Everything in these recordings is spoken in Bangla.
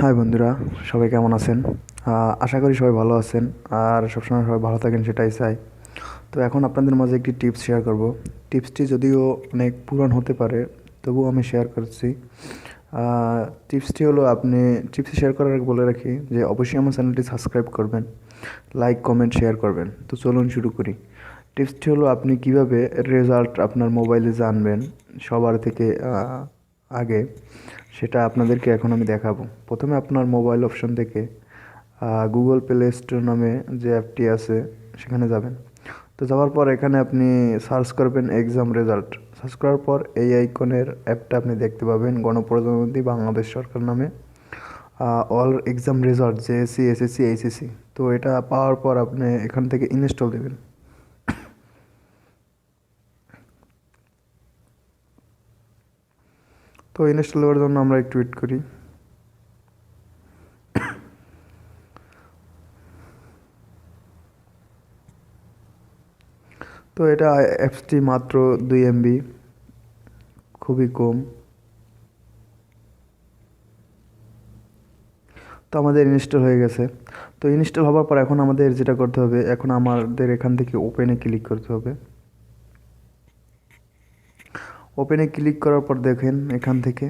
হাই বন্ধুরা। সবাই কেমন আছেন? আশা করি সবাই ভালো আছেন, আর সবসময় সবাই ভালো থাকেন সেটাই চাই। তো এখন আপনাদের মাঝে একটি টিপস শেয়ার করব। টিপসটি যদিও অনেক পুরান হতে পারে, তবুও আমি শেয়ার করছি। টিপসটি হলো আপনি, টিপসটি শেয়ার করার আগে বলে রাখি যে অবশ্যই আমার চ্যানেলটি সাবস্ক্রাইব করবেন, লাইক, কমেন্ট, শেয়ার করবেন। তো চলুন শুরু করি। টিপসটি হলো আপনি কীভাবে রেজাল্ট আপনার মোবাইলে জানবেন সবার থেকে আগে। সেটা আপনাদেরকে এখন আমি দেখাবো। প্রথমে আপনার মোবাইল অপশন থেকে গুগল প্লে স্টোর নামে যে অ্যাপটি আছে, সেখানে যাবেন। তো যাওয়ার পর এখানে আপনি সার্চ করবেন এক্সাম রেজাল্ট সার্চ করার পর এই আইকনের অ্যাপটা আপনি দেখতে পাবেন গণপ্রজাতন্ত্রী বাংলাদেশ সরকার নামে all exam result JSC SSC HSC তো এটা পাওয়ার পর আপনি এখান থেকে ইনস্টল দেবেন। তো ইনস্টল করার জন্য আমরা একটু ওয়েট করি। তো এটা অ্যাপসটি মাত্র দুই এমবি খুবই কম। তো আমাদের ইনস্টল হয়ে গেছে। তো ইনস্টল হওয়ার পর এখন আমাদের যেটা করতে হবে, এখন আমাদের এখান থেকে ওপেনে ক্লিক করতে হবে। ওপেনে ক্লিক করার পর দেখেন এখান থেকে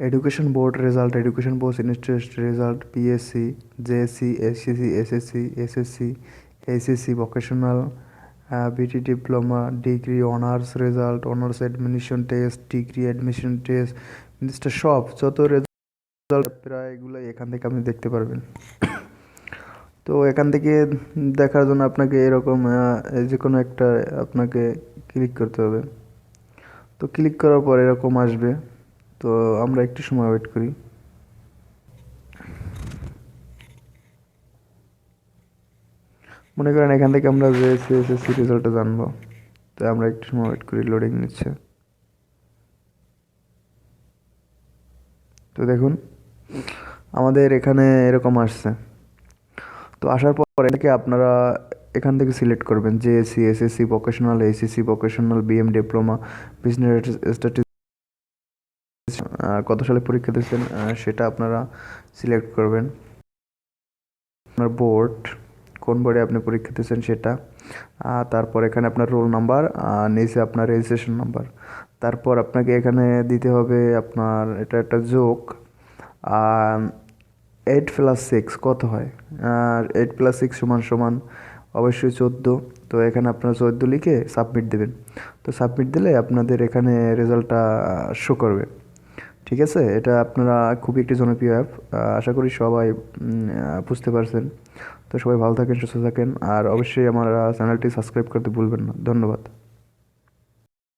education board result education board institute result PSC JSC SCC SSC SSC HSC vocational BT diploma degree honours result honours admission test degree admission test জিনিসটা সব, যত রেজাল্ট প্রায় এগুলোই এখান থেকে আপনি দেখতে পারবেন। তো এখান থেকে দেখার জন্য আপনাকে এরকম যে কোনো একটা আপনাকে ক্লিক করতে হবে। তো ক্লিক করার পর এরকম আসবে। তো আমরা একটু সময় ওয়েট করি। মনে করেন এখান থেকে আমরা যে এসএসসি রেজাল্টটা জানব। তো আমরা একটু সময় ওয়েট করি লোডিং নিচ্ছে। তো দেখুন, আমাদের এখানে এরকম আসছে। তো আসার পর এটাকে আপনারা এখান থেকে সিলেক্ট করবেন JSC SSC vocational HSC vocational BM diploma business status কত সালে পরীক্ষা দিয়েছেন সেটা আপনারা সিলেক্ট করবেন। আপনার বোর্ড কোন বোর্ডে আপনি পরীক্ষা দিয়েছেন সেটা তারপর এখানে আপনার রোল নাম্বার নিচে আপনার রেজিস্ট্রেশন নাম্বার তারপর আপনাকে এখানে দিতে হবে আপনার, এটা একটা যোগ এইট প্লাস সিক্স কত হয়? আর এইট প্লাস সিক্স সমান সমান অবশ্যই চোদ্দ। তো এখানে আপনারা চোদ্দ লিখে সাবমিট দেবেন। তো সাবমিট দিলে আপনাদের এখানে রেজাল্টটা শো করবে। ঠিক আছে? এটা আপনারা খুবই একটি জনপ্রিয় অ্যাপ আশা করি সবাই বুঝতে পারছেন। তো সবাই ভালো থাকেন, সুস্থ থাকেন। আর অবশ্যই আমার চ্যানেলটি সাবস্ক্রাইব করতে ভুলবেন না। ধন্যবাদ।